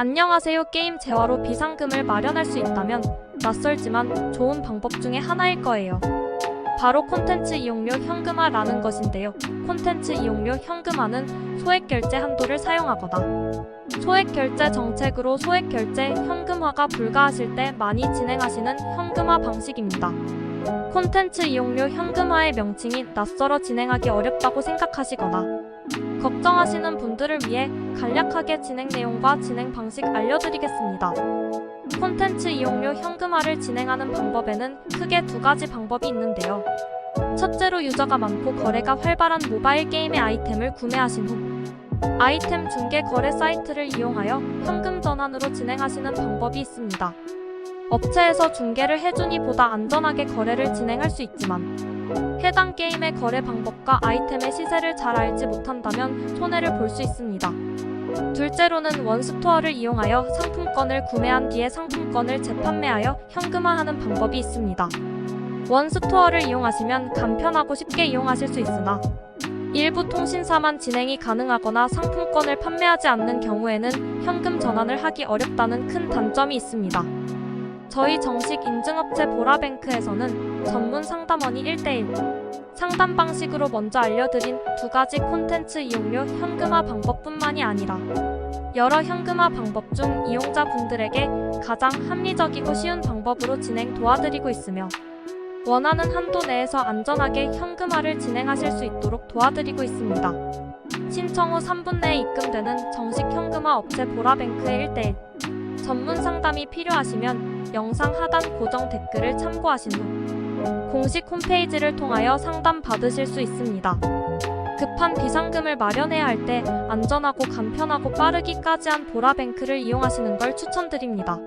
안녕하세요. 게임 재화로 비상금을 마련할 수 있다면 낯설지만 좋은 방법 중에 하나일 거예요. 바로 콘텐츠 이용료 현금화라는 것인데요. 콘텐츠 이용료 현금화는 소액 결제 한도를 사용하거나 소액 결제 정책으로 소액 결제 현금화가 불가하실 때 많이 진행하시는 현금화 방식입니다. 콘텐츠 이용료 현금화의 명칭이 낯설어 진행하기 어렵다고 생각하시거나 걱정하시는 분들을 위해 간략하게 진행 내용과 진행 방식 알려드리겠습니다. 콘텐츠 이용료 현금화를 진행하는 방법에는 크게 두 가지 방법이 있는데요. 첫째로 유저가 많고 거래가 활발한 모바일 게임의 아이템을 구매하신 후 아이템 중개 거래 사이트를 이용하여 현금 전환으로 진행하시는 방법이 있습니다. 업체에서 중개를 해주니 보다 안전하게 거래를 진행할 수 있지만 해당 게임의 거래 방법과 아이템의 시세를 잘 알지 못한다면 손해를 볼 수 있습니다. 둘째로는 원스토어를 이용하여 상품권을 구매한 뒤에 상품권을 재판매하여 현금화하는 방법이 있습니다. 원스토어를 이용하시면 간편하고 쉽게 이용하실 수 있으나 일부 통신사만 진행이 가능하거나 상품권을 판매하지 않는 경우에는 현금 전환을 하기 어렵다는 큰 단점이 있습니다. 저희 정식 인증업체 보라뱅크에서는 전문 상담원이 1대1 상담 방식으로 먼저 알려드린 두 가지 콘텐츠 이용료 현금화 방법뿐만이 아니라 여러 현금화 방법 중 이용자분들에게 가장 합리적이고 쉬운 방법으로 진행 도와드리고 있으며 원하는 한도 내에서 안전하게 현금화를 진행하실 수 있도록 도와드리고 있습니다. 신청 후 3분 내에 입금되는 정식 현금화 업체 보라뱅크의 1대1 전문 상담이 필요하시면 영상 하단 고정 댓글을 참고하신 후 공식 홈페이지를 통하여 상담 받으실 수 있습니다. 급한 비상금을 마련해야 할 때 안전하고 간편하고 빠르기까지 한 보라뱅크를 이용하시는 걸 추천드립니다.